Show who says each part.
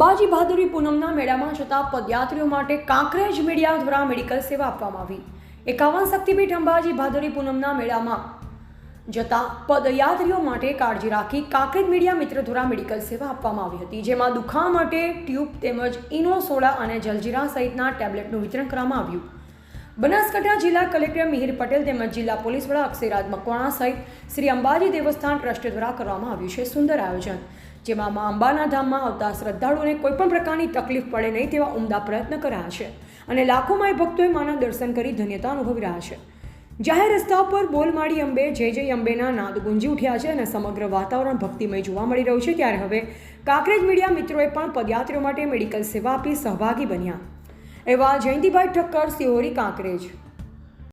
Speaker 1: ભાદરવી પૂનમના મેળામાં જતા પદયાત્રીઓ માટે કાંકરેજ મીડિયા દ્વારા મેડિકલ સેવા આપવામાં આવી. એકાવન શક્તિપીઠ અંબાજી ભાદરવી પૂનમના મેળામાં જતા પદયાત્રીઓ માટે કાળજી રાખી કાંકરેજ મીડિયા મિત્ર દ્વારા મેડિકલ સેવા આપવામાં આવી હતી, જેમાં દુખાવા માટે ટ્યુબ તેમજ ઇનો સોડા અને જલજીરા સહિતના ટેબ્લેટનું વિતરણ કરવામાં આવ્યું. બનાસકાંઠા જિલ્લા કલેક્ટર મિહિર પટેલ તેમજ જિલ્લા પોલીસ વડા અક્ષયરાજ મકવાણા સહિત શ્રી અંબાજી દેવસ્થાન ટ્રસ્ટ દ્વારા કરવામાં આવ્યું છે સુંદર આયોજન. જેમાં મા અંબાના ધામમાં આવતા શ્રદ્ધાળુઓને કોઈપણ પ્રકારની તકલીફ પડે નહીં તેવા ઉમદા પ્રયત્ન કર્યા છે અને લાખોમાં ભક્તોએ માના દર્શન કરી ધન્યતા અનુભવી રહ્યા છે. જાહેર રસ્તા પર બોલમાળી અંબે જય જય અંબેના નાદ ગુંજી ઉઠ્યા છે અને સમગ્ર વાતાવરણ ભક્તિમય જોવા મળી રહ્યું છે. ત્યારે હવે કાંકરેજ મીડિયા મિત્રોએ પણ પદયાત્રીઓ માટે મેડિકલ સેવા આપી સહભાગી બન્યા. એવા જયંતિભાઈ ઠક્કર, સિહોરી કાંકરેજ.